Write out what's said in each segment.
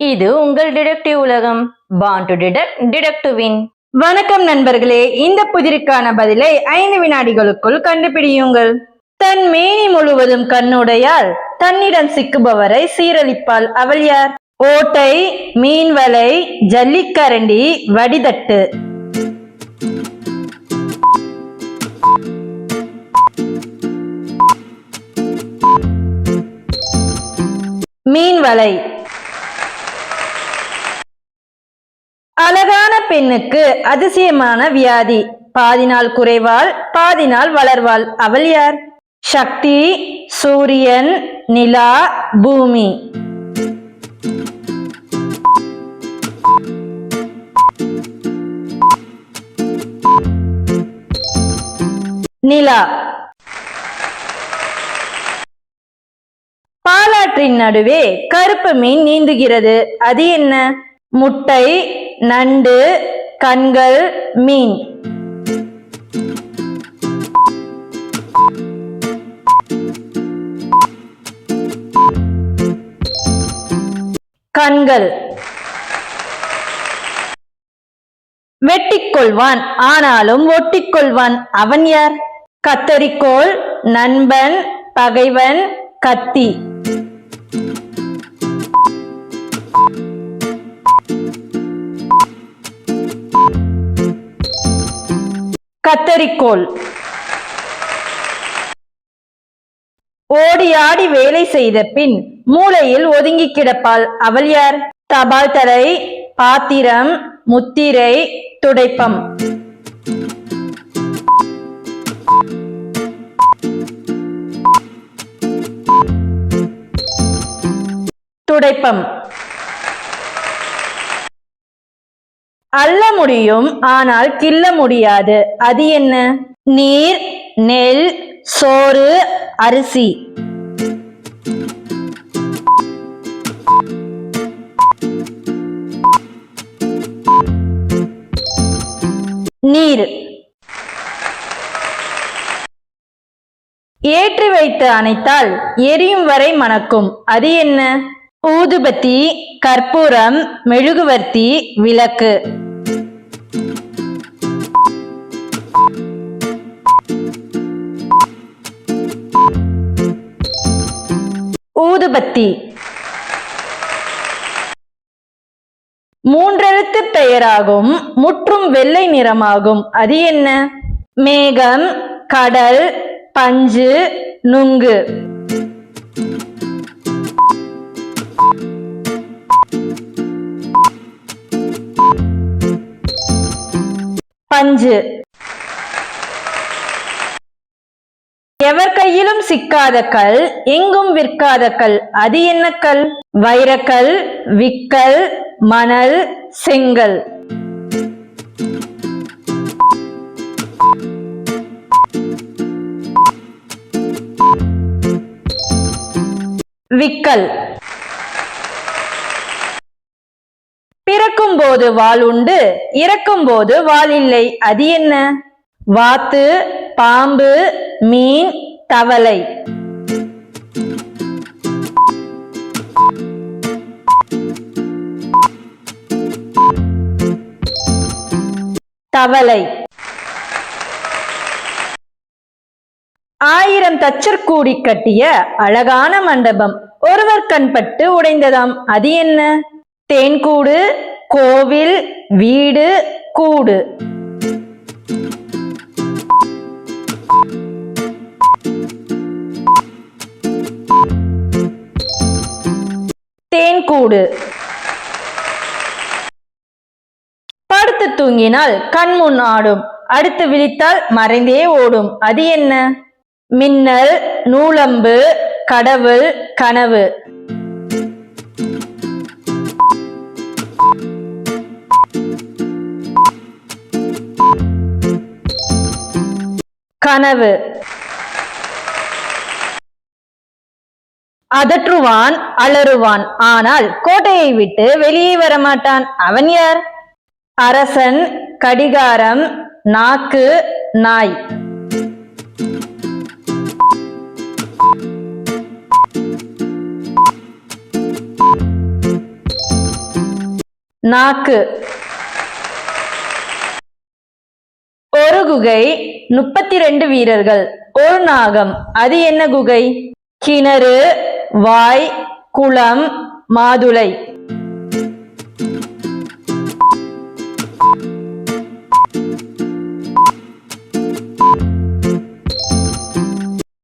இது உங்கள் டிடெக்டிவ் உலகம் பான் டு டிடெக்ட் டிடெக்டிவின் வணக்கம் நண்பர்களே இந்த புதிருக்கான பதிலை ஐந்து வினாடிகளுக்குள் கண்டுபிடியுங்கள். தன் மேனி முழுவதும் கண்ணுடையால் தன்னிடம் சிக்குபவரை சீரழிப்பாள் அவள் யார்? ஓட்டை மீன்வலை ஜல்லிக்கரண்டி வடிதட்டு. மீன்வலை அழகான பெண்ணுக்கு அதிசயமான வியாதி. பாதி நாள் குறைவாள் பாதி நாள் வளர்வாள். அவள் யார்? சக்தி சூரியன் நிலா பூமி. நிலா. பாலாற்றின் நடுவே கருப்பு மீன் நீந்துகிறது. அது என்ன? முட்டை நண்டு கண்கள் மீன். கண்கள். வெட்டிக்கொள்வான் ஆனாலும் ஒட்டிக்கொள்வான். அவன் யார்? கத்தரிக்கோள் நண்பன் பகைவன் கத்தி. கத்தரிக்கோள் ஓடியாடி வேலை செய்த பின் மூலையில் ஒதுங்கி கிடப்பாள். அவள் யார்? தபால் தலை பாத்திரம் முத்திரை துடைப்பம். துடைப்பம். அள்ள முடியும் ஆனால் கிள்ள முடியாது. அது என்ன? நீர் நெல் சோறு அரிசி. நீர். ஏற்றி வைத்து அணைத்தால் எரியும் வரை மணக்கும். அது என்ன? ஊதுபத்தி கற்பூரம் மெழுகுவர்த்தி விளக்கு. ஊதுபத்தி மூன்றெழுத்து பெயராகும் முற்றும் வெள்ளை நிறமாகும். அது என்ன? மேகம் கடல் பஞ்சு நுங்கு. பஞ்சு. சிக்காத கல் எங்கும் விற்காத கல் அது என்ன கல்? வைரக்கல் விக்கல் மணல் செங்கல். விக்கல். பிறக்கும் போது வாள் உண்டு இறக்கும் போது வாள் இல்லை. அது என்ன? வாத்து பாம்பு மீன் தவளை தவளை ஆயிரம் தச்சர் கூடி கட்டிய அழகான மண்டபம். ஒருவர் கண்பட்டு உடைந்ததாம். அது என்ன? தேன்கூடு கோவில் வீடு கூடு. கூடு. படுத்து தூங்கினால் கண்முன் ஆடும். அடுத்து விழித்தால் மறைந்தே ஓடும். அது என்ன? மின்னல் நூலம்பு கடவுள் கனவு. கனவு. அதற்றுவான் அலறுவான். ஆனால் கோட்டையை விட்டு வெளியே வரமாட்டான். அவன் யார்? அரசன் கடிகாரம் நாக்கு நாய். நாக்கு. ஒரு குகை முப்பத்தி ரெண்டு வீரர்கள். ஒரு நாகம். அது என்ன குகை? கிணறு வாய் குளம் மாதுளை.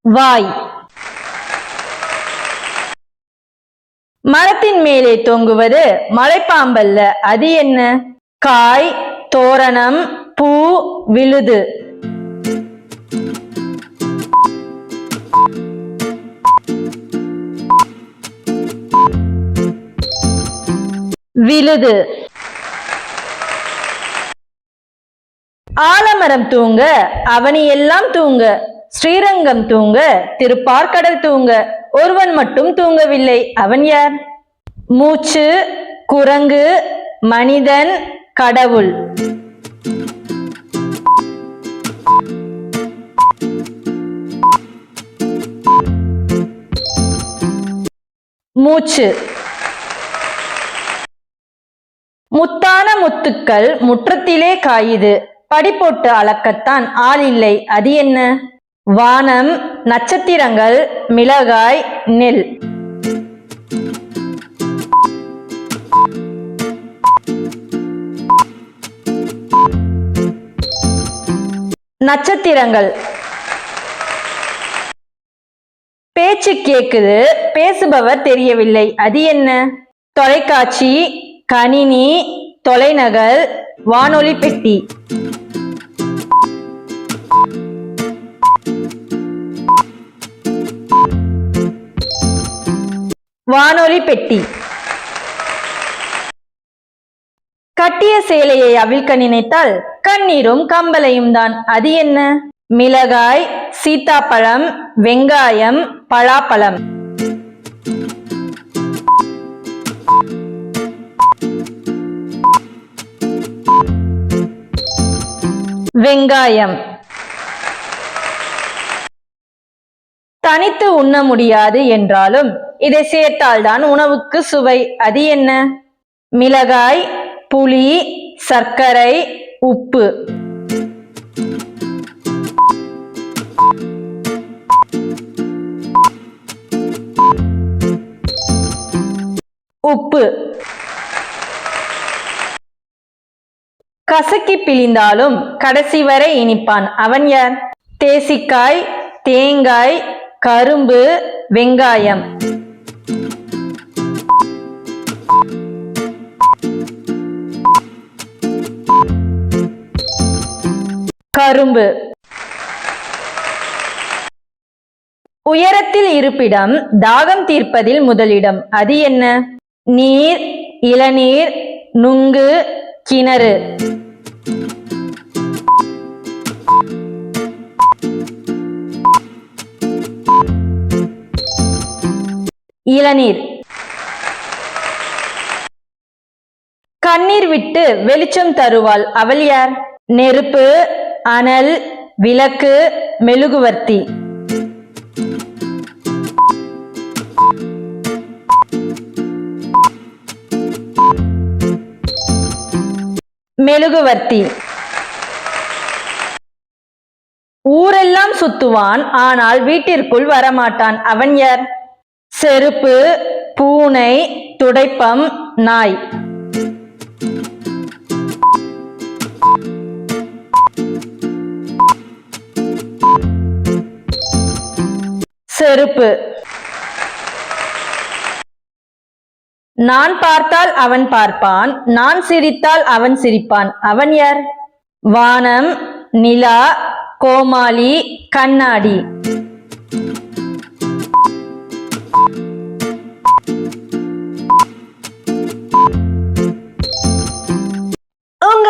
வாய். மரத்தின் மேலே தொங்குவது மலைப்பாம்பல்ல. அது என்ன? காய் தோரணம் பூ விழுது. விழுது. ஆலமரம் தூங்க அவனி எல்லாம் தூங்க. ஸ்ரீரங்கம் தூங்க திருப்பார்க்கடல் தூங்க. ஒருவன் மட்டும் தூங்கவில்லை. அவன் யார்? மூச்சு குரங்கு மனிதன் கடவுள். மூச்சு. முத்தான முத்துக்கள் முற்றத்திலே காயுது. படிப்போட்டு அளக்கத்தான் ஆள் இல்லை. அது என்ன? வானம் நட்சத்திரங்கள் மிளகாய் நெல். நட்சத்திரங்கள். பேச்சு கேக்குது. பேசுபவர் தெரியவில்லை. அது என்ன? தொலைக்காட்சி கணினி தொலைநகல் வானொலி பெட்டி. வானொலி பெட்டி. கட்டிய சேலையை அவிழ்க்க நினைத்தால் கண்ணீரும் கம்பலையும் தான். அது என்ன? மிளகாய் சீத்தாப்பழம் வெங்காயம் பலாப்பழம். வெங்காயம். தனித்து உண்ண முடியாது என்றாலும் இதை சேர்த்தால்தான் உணவுக்கு சுவை. அது என்ன? மிளகாய் புளி சர்க்கரை உப்பு. உப்பு. கசக்கி பிழிந்தாலும் கடைசி வரை இனிப்பான். அவன் யார்? தேசிக்காய் தேங்காய் கரும்பு வெங்காயம். கரும்பு. உயரத்தில் இருப்பிடம் தாகம் தீர்ப்பதில் முதலிடம். அது என்ன? நீர் இளநீர் நுங்கு கிணறு. இளநீர். கண்ணீர் விட்டு வெளிச்சம் தருவாள் அவள் யார்? நெருப்பு அனல் விளக்கு மெழுகுவர்த்தி. மெழுகுவர்த்தி. ஊரெல்லாம் சுத்துவான் ஆனால் வீட்டிற்குள் வரமாட்டான். அவன் யார்? செருப்பு பூனை துடைப்பம் நாய். செருப்பு. நான் பார்த்தால் அவன் பார்ப்பான் நான் சிரித்தால் அவன் சிரிப்பான். அவன் யார்? வானம் நிலா கோமாளி கண்ணாடி.